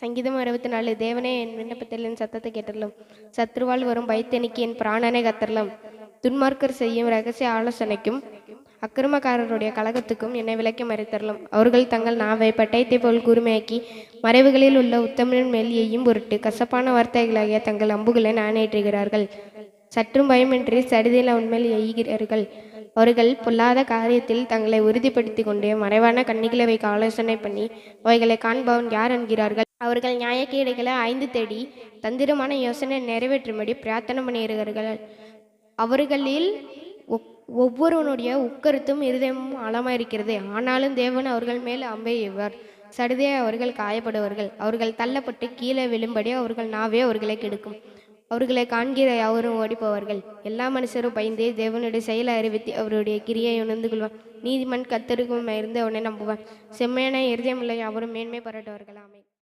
சங்கீதம் அறுபத்தி நாலு தேவனே என் விண்ணப்பத்தில் என் சத்தத்தை கேட்டரலும் சத்ருவால் வரும் பயத்தனிக்கு என் பிராணனை கத்தரலாம் துன்மார்க்கர் செய்யும் ரகசிய ஆலோசனைக்கும் அக்கிரமக்காரருடைய கழகத்துக்கும் என்னை விலக்கி மறைத்தரலும் அவர்கள் தங்கள் நாவை பட்டயத்தை போல் கூர்மையாக்கி மறைவுகளில் உள்ள உத்தமனின் மேல் எய்யும் பொருட்டு கசப்பான வார்த்தைகளாகிய தங்கள் அம்புகளை நாணேற்றுகிறார்கள். சற்றும் பயமின்றி சடிதில் உண்மையில் எய்கிறார்கள். அவர்கள் பொல்லாத காரியத்தில் தங்களை உறுதிப்படுத்திக் கொண்டு மறைவான கண்ணிகளை வைக்க ஆலோசனை பண்ணி அவைகளை காண்பவன் யார் என்கிறார்கள்? அவர்கள் நியாயக்கேடுகளை ஐந்து தேடி தந்திரமான யோசனை நிறைவேற்றும்படி பிரார்த்தனை பண்ணியிருக்கிறார்கள். அவர்களில் ஒவ்வொருவனுடைய உக்கருத்தும் இருதயமும் ஆழமாக இருக்கிறது. ஆனாலும் தேவன் அவர்கள் மேல் அம்பெய்வர் சடுதே அவர்கள் காயப்படுவார்கள். அவர்கள் தள்ளப்பட்டு கீழே விழும்படி அவர்கள் நாவே அவர்களை கெடுக்கும். அவர்களை காண்கிற யாவரும் ஓடிப்போவார்கள். எல்லா மனுஷரும் பயந்து தேவனுடைய செயலை அறிவித்து அவருடைய கிரியை உணர்ந்து கொள்வான் நீதிமன் கத்தருக்கும் இருந்து அவனை நம்புவான் செம்மையான இருதயமுள்ள யாவரும் மேன்மை பாராட்டுவார்கள் ஆமை